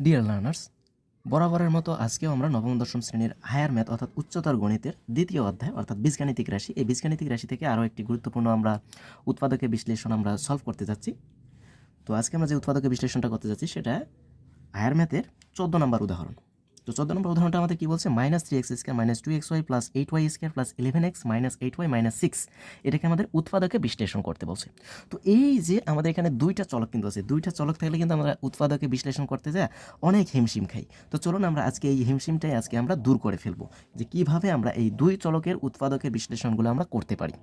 Dear learners বরাবরের মতো আজকেও আমরা নবম দশম শ্রেণির হায়ার ম্যাথ অর্থাৎ উচ্চতর গণিতের দ্বিতীয় অধ্যায়, অর্থাৎ বীজগাণিতিক রাশি। এই বীজগাণিতিক রাশি থেকে আরও একটি গুরুত্বপূর্ণ আমরা উৎপাদকের বিশ্লেষণ আমরা সলভ করতে যাচ্ছি। তো আজকে আমরা যে উৎপাদকের বিশ্লেষণটা করতে যাচ্ছি, সেটা হায়ার ম্যাথের চোদ্দ নম্বর উদাহরণ। তো চোদ্দ নম্বর উদাহরণটা আমাদের কি বলছে? Minus three X square minus two X Y plus eight Y square plus eleven X minus eight Y minus six এটাকে আমাদের উৎপাদকে বিশ্লেষণ করতে বলছে। তো এই যে আমাদের এখানে দুইটা চলক কিন্তু আছে, দুইটা চলক থাকলে কিন্তু আমরা উৎপাদকে বিশ্লেষণ করতে যা অনেক হিমশিম খাই। তো চলুন আমরা আজকে এই হিমশিমটাই আজকে আমরা দূর করে ফেলব, যে কীভাবে আমরা এই দুই চলকের উৎপাদকের বিশ্লেষণগুলো আমরা করতে পারি।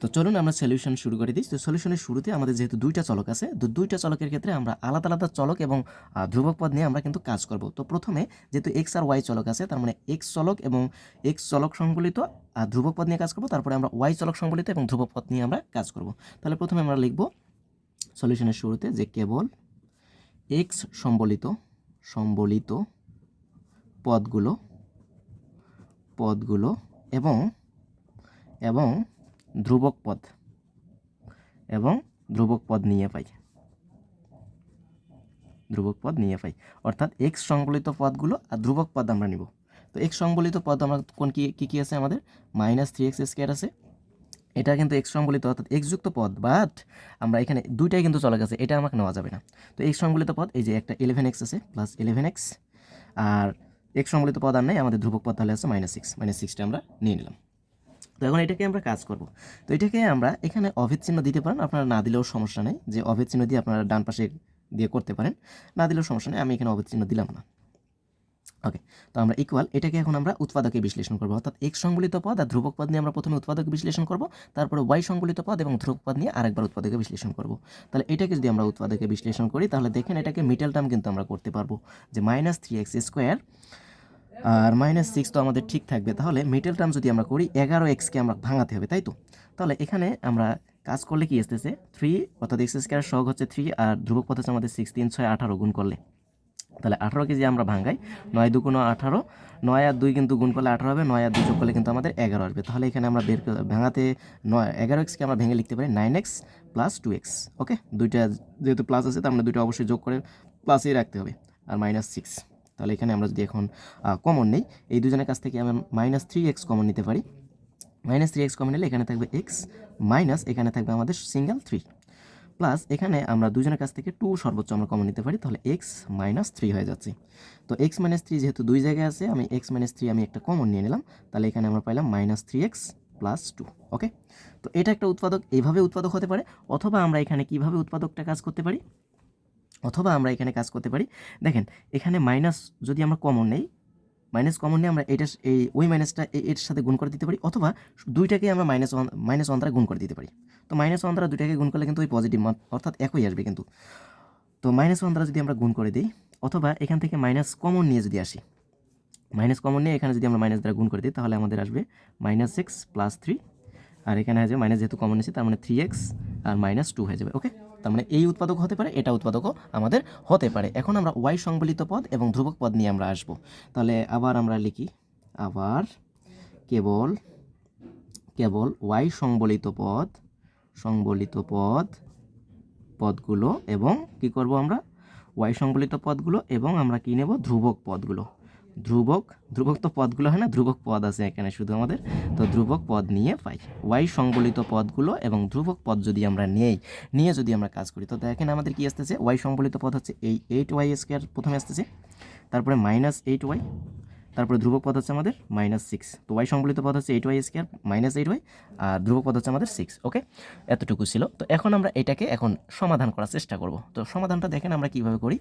তো চলুন আমরা সলিউশন শুরু করে দিই। তো সলিউশনের শুরুতে আমাদের যেহেতু দুইটা চলক আছে, তো দুইটা চলকের ক্ষেত্রে আমরা আলাদা আলাদা চলক এবং ধ্রুবক পদ নিয়ে আমরা কিন্তু কাজ করব। তো প্রথমে যেহেতু এক্স আর ওয়াই চলক আছে, তার মানে এক্স চলক এবং এক্স চলক সংবলিত আর ধ্রুবক পদ নিয়ে কাজ করব। তারপরে আমরা ওয়াই চলক সংবলিত এবং ধ্রুবক পদ নিয়ে আমরা কাজ করব। তাহলে প্রথমে আমরা লিখব সলিউশনের শুরুতে যে কেবল এক্স সম্বলিত সম্বলিত পদগুলো পদগুলো এবং এবং ধ্রুবক পদ এবং ধ্রুবক পদ নিয়ে পাই। ধ্রুবক পদ নিয়ে পাই। অর্থাৎ এক্স সংবলিত পদগুলো আর ধ্রুবক পদ আমরা নিব। তো এক্স সংবলিত পদ আমরা কোন কি, কী কী আছে আমাদের? মাইনাস থ্রি এক্স স্কোয়ার আছে। এটা কিন্তু এক্স সংবলিত, অর্থাৎ এক্স যুক্ত পদ বাট আমরা এখানে দুইটাই কিন্তু চলে গেছে, এটা আমাকে নেওয়া যাবে না। তো এক্স সংবলিত পদ, এই যে একটা ইলেভেন এক্স আছে প্লাস ইলেভেন এক্স আর এক্স সংবলিত পদ আর নেই, আমাদের ধ্রুবক পদ তাহলে আছে মাইনাস সিক্স মাইনাস সিক্সটা আমরা নিয়ে নিলাম। তো এখন এটাকে আমরা কাজ করব। তো এটাকে আমরা এখানে অভেদ চিহ্ন দিতে পারেন। আপনারা না দিলেও সমস্যা নেই। যে অভেদ চিহ্ন দিয়ে আপনারা ডান পাশে দিয়ে করতে পারেন। না দিলেও সমস্যা নেই। আমি এখানে অভেদ চিহ্ন দিলাম না। ওকে, তো আমরা ইকুয়াল এটাকে এখন আমরা উৎপাদকে বিশ্লেষণ করব। অর্থাৎ এক্স সংবলিত পদ আর ধ্রুবক পদ নিয়ে আমরা প্রথমে উৎপাদকে বিশ্লেষণ করব। তারপরে ওয়াই সংবলিত পদ এবং ধ্রুবক পদ নিয়ে আরেকবার উৎপাদকে বিশ্লেষণ করব। তাহলে এটাকে যদি আমরা উৎপাদকে বিশ্লেষণ করি, তাহলে দেখেন এটাকে মিডল টার্ম কিন্তু আমরা করতে পারব। যে মাইনাস থ্রি এক্স স্কোয়ার আর মাইনাস সিক্স তো আমাদের ঠিক থাকবে। তাহলে মিডল টার্ম যদি আমরা করি, এগারো এক্সকে আমরা ভাঙাতে হবে, তাই তো? তাহলে এখানে আমরা কাজ করলে কি আসতেছে? থ্রি অর্থাৎ এক্স স্কোয়ার সহগ হচ্ছে থ্রি আর ধ্রুবক পথ হচ্ছে আমাদের সিক্স তিন, ছয়, আঠারো গুণ করলে। তাহলে আঠারো কেজি আমরা ভাঙাই, নয় দুগুণ আঠারো, নয় আর দুই কিন্তু গুণ করলে আঠারো হবে, নয় আর দুই যোগ করলে কিন্তু আমাদের এগারো আসবে। তাহলে এখানে আমরা বের ভাঙাতে নয়, এগারো এক্সকে আমরা ভেঙে লিখতে পারি nine X plus two X okay দুইটা যেহেতু প্লাস আছে, তার মানে দুইটা অবশ্যই যোগ করে প্লাসেই রাখতে হবে, আর মাইনাস সিক্স তাহলে এখানে আমরা যদি এখন কমন নেই, এই দুজনের কাছ থেকে আমরা মাইনাস থ্রি এক্স কমন নিতে পারি। মাইনাস থ্রি এক্স কমন নিলে এখানে থাকবে এক্স মাইনাস এখানে থাকবে আমাদের সিঙ্গেল থ্রি প্লাস এখানে আমরা দুজনের কাছ থেকে টু সর্বোচ্চ আমরা কমন নিতে পারি, তাহলে এক্স মাইনাস থ্রি হয়ে যাচ্ছে। তো এক্স মাইনাস থ্রি যেহেতু দুই জায়গায় আছে, আমি এক্স মাইনাস থ্রি আমি একটা কমন নিয়ে নিলাম, তাহলে এখানে আমরা পাইলাম minus three X plus two okay তো এটা একটা উৎপাদক এইভাবে উৎপাদক হতে পারে, অথবা আমরা এখানে কীভাবে উৎপাদকটা কাজ করতে পারি? অথবা আমরা এখানে কাজ করতে পারি। দেখেন, এখানে মাইনাস যদি আমরা কমন নেই মাইনাস কমন নিয়ে আমরা এটা এই ওই মাইনাসটা এর সাথে গুণ করে দিতে পারি, অথবা দুইটাকে আমরা মাইনাস ওয়ান মাইনাস ওয়ান দ্বারা গুণ করে দিতে পারি। তো মাইনাস ওয়ান দ্বারা দুইটাকে গুণ করলে কিন্তু ওই পজিটিভ মান অর্থাৎ একই আসবে কিন্তু। তো মাইনাস ওয়ান দ্বারা যদি আমরা গুণ করে দিই, অথবা এখান থেকে মাইনাস কমন নিয়ে যদি আসি মাইনাস কমন নিয়ে এখানে যদি আমরা মাইনাস দ্বারা গুণ করে দিই, তাহলে আমাদের আসবে মাইনাস এক্স প্লাস থ্রি আর এখানে আসবে মাইনাস যেহেতু কমন নিয়েছি, তার মানে থ্রি এক্স আর মাইনাস টু হয়ে যাবে ওকে তার মানে এই উৎপাদক হতে পারে, এটা উৎপাদকও আমাদের হতে পারে। এখন আমরা ওয়াই সংবলিত পদ এবং ধ্রুবক পদ নিয়ে আমরা আসব। তাহলে আবার আমরা লিখি, আবার কেবল কেবল ওয়াই সংবলিত পদ সংবলিত পদ, পদগুলো এবং কি করব আমরা? ওয়াই সংবলিত পদগুলো এবং আমরা কি নেব? ধ্রুবক পদগুলো। ধ্রুবক ধ্রুবক তো পদগুলো হয় না, ধ্রুবক পদ আছে এখানে শুধু আমাদের। তো ধ্রুবক পদ নিয়ে পাই। ওয়াই সংবলিত পদগুলো এবং ধ্রুবক পদ যদি আমরা নেই, নিয়ে যদি আমরা কাজ করি, তো দেখেন আমাদের কি আসতেছে? ওয়াই সংবলিত পদ হচ্ছে এই এইট ওয়াই স্কোয়ার প্রথমে আসতেছে। তারপরে মাইনাস এইট ওয়াই তারপরে ধ্রুবক পদ হচ্ছে আমাদের মাইনাস সিক্স তো ওয়াই সংবলিত পদ হচ্ছে eight Y square minus eight Y আর ধ্রুবক পদ হচ্ছে আমাদের সিক্স ওকে এতটুকু ছিল। তো এখন আমরা এটাকে এখন সমাধান করার চেষ্টা করব। তো সমাধানটা দেখেন আমরা কীভাবে করি।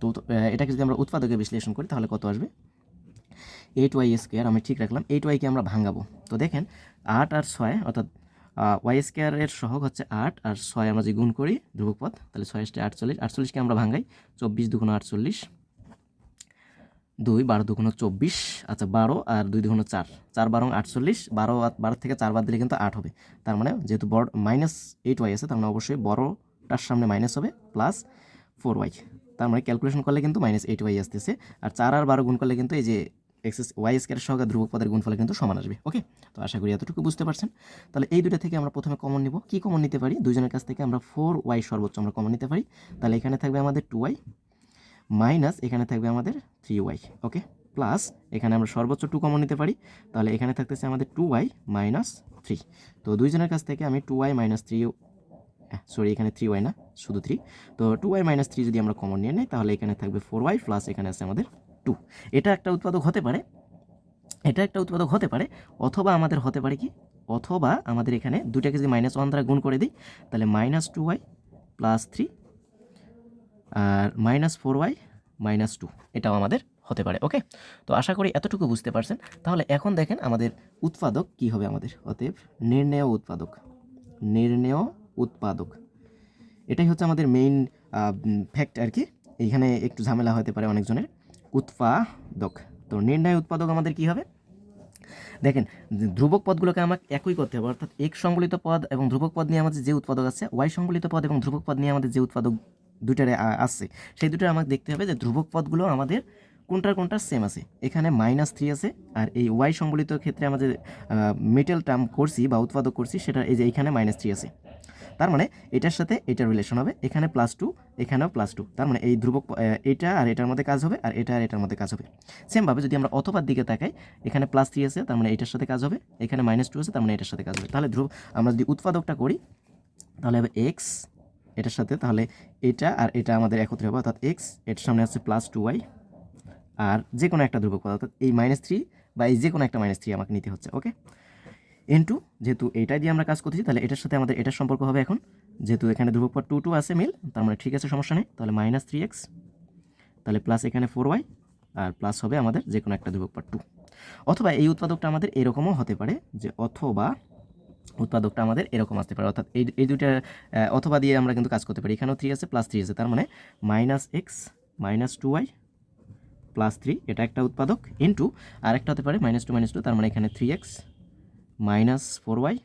তো এটাকে যদি আমরা উৎপাদকে বিশ্লেষণ করি, তাহলে কত আসবে? এইট ওয়াই স্কোয়ার আমি ঠিক রাখলাম। এইট ওয়াইকে আমরা ভাঙাবো। তো দেখেন, আট আর ছয়, অর্থাৎ ওয়াই স্কোয়ারের সহগ হচ্ছে আট, আর ছয় আমরা যদি গুণ করি ধ্রুবক পদ, তাহলে ছয় আটচল্লিশ। আটচল্লিশকে আমরা ভাঙাই, চব্বিশ দুগুণ আটচল্লিশ। দুই বারো দুগুণ চব্বিশ আচ্ছা বারো আর দুই দুগুণ চার। চার বারো আটচল্লিশ, বারো বারো থেকে চার বাদ দিলে কিন্তু আট হবে। তার মানে যেহেতু বড় মাইনাস এইট ওয়াই আছে, তার মানে অবশ্যই বড়টার সামনে মাইনাস হবে প্লাস ফোর ওয়াই তার মানে ক্যালকুলেশন করলে কিন্তু মাইনাস এইট ওয়াই আসতেছে। আর চার আর বারো গুণ করলে কিন্তু এই যে এক্সেস ওয়াই স্কোয়ার সহ ধ্রুবক পদের গুণফলে কিন্তু সমান আসবে ওকে তো আশা করি এতটুকু বুঝতে পারছেন। তাহলে এই দুটো থেকে আমরা প্রথমে কমন নিব। কি কমন নিতে পারি? দুজনের কাছ থেকে আমরা ফোর ওয়াই সর্বোচ্চ আমরা কমন নিতে পারি। তাহলে এখানে থাকবে আমাদের টু ওয়াই মাইনাস এখানে থাকবে আমাদের থ্রি ওয়াই ওকে প্লাস এখানে আমরা সর্বোচ্চ টু কমন নিতে পারি, তাহলে এখানে থাকতেছে আমাদের টু ওয়াই মাইনাস থ্রি তো দুইজনের কাছ থেকে আমি two Y minus three sorry এখানে থ্রি ওয়াই না, শুধু থ্রি তো টু ওয়াই মাইনাস থ্রি যদি আমরা কমন নিয়ে নিই, তাহলে এখানে থাকবে ফোর ওয়াই প্লাস এখানে আছে আমাদের টু এটা একটা উৎপাদক হতে পারে, এটা একটা উৎপাদক হতে পারে, অথবা আমাদের হতে পারে কি? অথবা আমাদের এখানে দুটাকে যদি মাইনাস ওয়ান দ্বারা গুণ করে দিই, তাহলে minus two Y plus three আর minus four Y minus two এটাও আমাদের হতে পারে ওকে তো আশা করি এতটুকু বুঝতে পারছেন। তাহলে এখন দেখেন আমাদের উৎপাদক কি হবে আমাদের, অতএব নির্ণেয় উৎপাদক নির্ণেয় উৎপাদক। এটাই হচ্ছে আমাদের মেইন ফ্যাক্ট আর কি। এইখানে একটু ঝামেলা হতে পারে অনেকজনের। উৎপাদক, তো নির্ণয় উৎপাদক আমাদের কি হবে? দেখেন, ধ্রুবক পদগুলোকে আমাকে একই করতে হবে, অর্থাৎ এক সংবলিত পদ এবং ধ্রুবক পদ নিয়ে আমাদের যে উৎপাদক আছে ওয়াই সংবলিত পদ এবং ধ্রুবক পদ নিয়ে আমাদের যে উৎপাদক দুটারে আসছে সেই দুটো আমাকে দেখতে হবে যে ধ্রুবক পদগুলো আমাদের কোনটার কোনটার সেম আছে। এখানে মাইনাস থ্রি আছে আর এই ওয়াই সম্বলিত ক্ষেত্রে আমাদের মেটেল টার্ম করছি বা উৎপাদক করছি সেটা এই যে এখানে মাইনাস থ্রি আছে। তার মানে এটার সাথে এটার রিলেশন হবে, এখানে প্লাস টু এখানেও প্লাস টু তার মানে এই ধ্রুবক এটা আর এটার মধ্যে কাজ হবে আর এটা আর এটার মধ্যে কাজ হবে। সেমভাবে যদি আমরা অথবার দিকে তাকাই, এখানে প্লাস থ্রি আছে, তার মানে এটার সাথে কাজ হবে, এখানে মাইনাস টু আছে, তার মানে এটার সাথে কাজ হবে। তাহলে ধ্রুব, আমরা যদি উৎপাদকটা করি, তাহলে হবে এক্স এটার সাথে, তাহলে এটা আর এটা আমাদের একত্রে হবে, অর্থাৎ এক্স এটার সামনে আছে প্লাস টু ওয়াই আর যে কোনো একটা ধ্রুবক অর্থাৎ এই মাইনাস থ্রি বা এই যে কোনো একটা মাইনাস থ্রি আমাকে নিতে হচ্ছে ওকে এন টু যেহেতু এইটাই দিয়ে আমরা কাজ করতেছি, তাহলে এটার সাথে আমাদের এটার সম্পর্ক হবে এখন, যেহেতু এখানে ধ্রুবক পদ টু টু আছে মিল, তার মানে ঠিক আছে, সমস্যা নেই, তাহলে মাইনাস থ্রি এক্স তাহলে প্লাস এখানে ফোর ওয়াই আর প্লাস হবে আমাদের যে কোনো একটা ধ্রুবক পদ টু অথবা এই উৎপাদকটা আমাদের এরকমও হতে পারে যে অথবা উৎপাদকটা আমাদের এরকম আসতে পারে। অর্থাৎ এই এই দুইটা অথবা দিয়ে আমরা কিন্তু কাজ করতে পারি। এখানেও থ্রি আছে প্লাস থ্রি আছে। তার মানে minus X minus two Y plus three এটা একটা উৎপাদক ইন্টু আরেকটা হতে পারে মাইনাস টু মাইনাস টু তার মানে এখানে three X minus four Y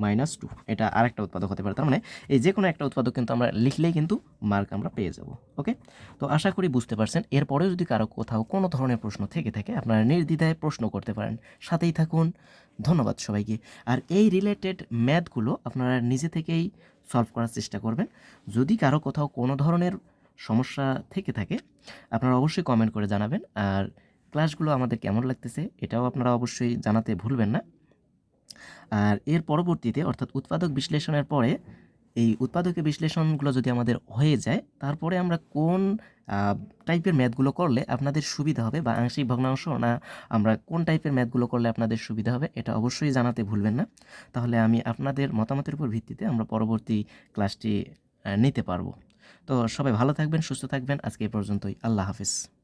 minus two এটা আরেকটা উৎপাদক হতে পারে। তার মানে এই যে কোনো একটা উৎপাদক কিন্তু আমরা লিখলেই কিন্তু মার্ক আমরা পেয়ে যাব। ওকে তো আশা করি বুঝতে পারছেন। এরপরেও যদি কারও কোথাও কোনো ধরনের প্রশ্ন থেকে থাকে, আপনারা নির্দ্বিধায় প্রশ্ন করতে পারেন। সাথেই থাকুন। ধন্যবাদ সবাইকে। আর এই রিলেটেড ম্যাথগুলো আপনারা নিজে থেকেই সলভ করার চেষ্টা করবেন। যদি কারও কোথাও কোনো ধরনের সমস্যা থেকে থাকে, আপনারা অবশ্যই কমেন্ট করে জানাবেন। আর ক্লাসগুলো আমাদের কেমন লাগতেছে, এটাও আপনারা অবশ্যই জানাতে ভুলবেন না। আর এর পরবর্তীতে অর্থাৎ উৎপাদক বিশ্লেষণের পরে এই উৎপাদকের বিশ্লেষণগুলো যদি আমাদের হয়ে যায়, তারপরে আমরা কোন টাইপের ম্যাথগুলো করলে আপনাদের সুবিধা হবে বা আংশিক ভগ্নাংশ না আমরা কোন টাইপের ম্যাথগুলো করলে আপনাদের সুবিধা হবে এটা অবশ্যই জানাতে ভুলবেন না। তাহলে আমি আপনাদের মতামতের উপর ভিত্তিতে আমরা পরবর্তী ক্লাসটি নিতে পারব। তো সবাই ভালো থাকবেন, সুস্থ থাকবেন। আজকে এই পর্যন্তই। আল্লাহ হাফিজ।